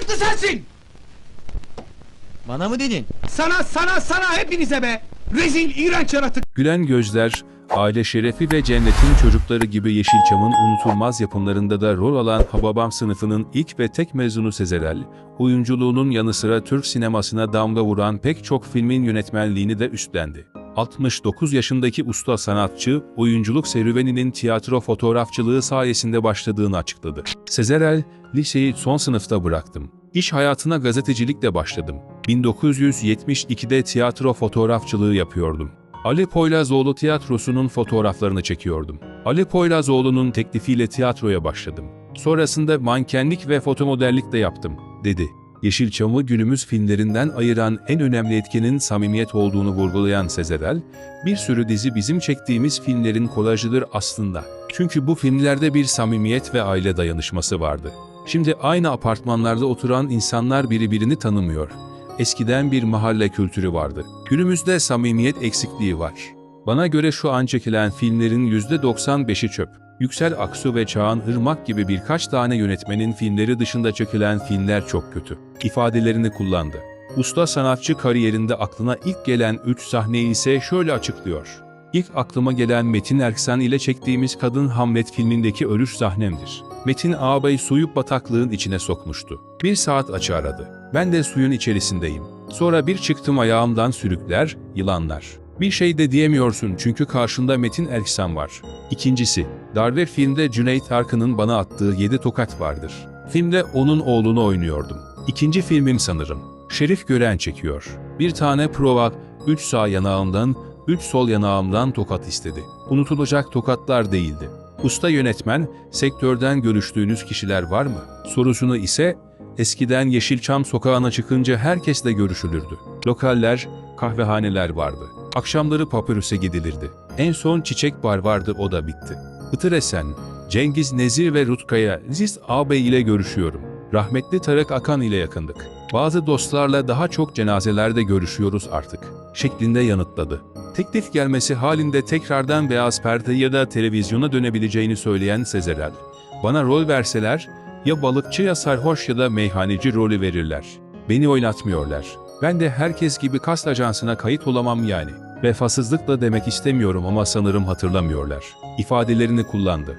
Sırıklı sensin! Bana mı dedin? Sana, sana, sana hepinize be! Rezil, iğrenç yaratık! Gülen Gözler, Aile Şerefi ve Cennetin Çocukları gibi Yeşilçam'ın unutulmaz yapımlarında da rol alan Hababam sınıfının ilk ve tek mezunu Sezerel, oyunculuğunun yanı sıra Türk sinemasına damga vuran pek çok filmin yönetmenliğini de üstlendi. 69 yaşındaki usta sanatçı, oyunculuk serüveninin tiyatro fotoğrafçılığı sayesinde başladığını açıkladı. Sezerel, liseyi son sınıfta bıraktım. İş hayatına gazetecilikle başladım. 1972'de tiyatro fotoğrafçılığı yapıyordum. Ali Poyrazoğlu tiyatrosunun fotoğraflarını çekiyordum. Ali Poyrazoğlu'nun teklifiyle tiyatroya başladım. Sonrasında mankenlik ve fotomodellik de yaptım, dedi. Yeşilçam'ı günümüz filmlerinden ayıran en önemli etkenin samimiyet olduğunu vurgulayan Sezerel, bir sürü dizi bizim çektiğimiz filmlerin kolajıdır aslında. Çünkü bu filmlerde bir samimiyet ve aile dayanışması vardı. Şimdi aynı apartmanlarda oturan insanlar birbirini tanımıyor. Eskiden bir mahalle kültürü vardı. Günümüzde samimiyet eksikliği var. Bana göre şu an çekilen filmlerin %95'i çöp. Yüksel Aksu ve Çağan Irmak gibi birkaç tane yönetmenin filmleri dışında çekilen filmler çok kötü. ifadelerini kullandı. Usta sanatçı kariyerinde aklına ilk gelen 3 sahneyi ise şöyle açıklıyor. İlk aklıma gelen Metin Erksan ile çektiğimiz Kadın Hamlet filmindeki ölüş sahnemdir. Metin ağabeyi suyu bataklığın içine sokmuştu. Bir saat açı aradı. Ben de suyun içerisindeyim. Sonra bir çıktım ayağımdan sürükler, yılanlar. Bir şey de diyemiyorsun çünkü karşında Metin Erksan var. İkincisi, Darbe filmde Cüneyt Arkın'ın bana attığı 7 tokat vardır. Filmde onun oğlunu oynuyordum. İkinci filmim sanırım. Şerif Gören çekiyor. Bir tane prova, 3 sağ yanağımdan, 3 sol yanağımdan tokat istedi. Unutulacak tokatlar değildi. Usta yönetmen, sektörden görüştüğünüz kişiler var mı? Sorusunu ise, eskiden Yeşilçam sokağına çıkınca herkesle görüşülürdü. Lokaller, kahvehaneler vardı. Akşamları papyrus'e gidilirdi. En son çiçek bar vardı o da bitti. Itır Esen, Cengiz Nezir ve Rutkaya Ziz ağabey ile görüşüyorum. Rahmetli Tarık Akan ile yakındık. Bazı dostlarla daha çok cenazelerde görüşüyoruz artık. Şeklinde yanıtladı. Teklif gelmesi halinde tekrardan beyaz perde ya da televizyona dönebileceğini söyleyen Sezerel. Bana rol verseler ya balıkçı ya sarhoş ya da meyhaneci rolü verirler. Beni oynatmıyorlar. Ben de herkes gibi kast ajansına kayıt olamam yani. Vefasızlıkla demek istemiyorum ama sanırım hatırlamıyorlar. ifadelerini kullandı.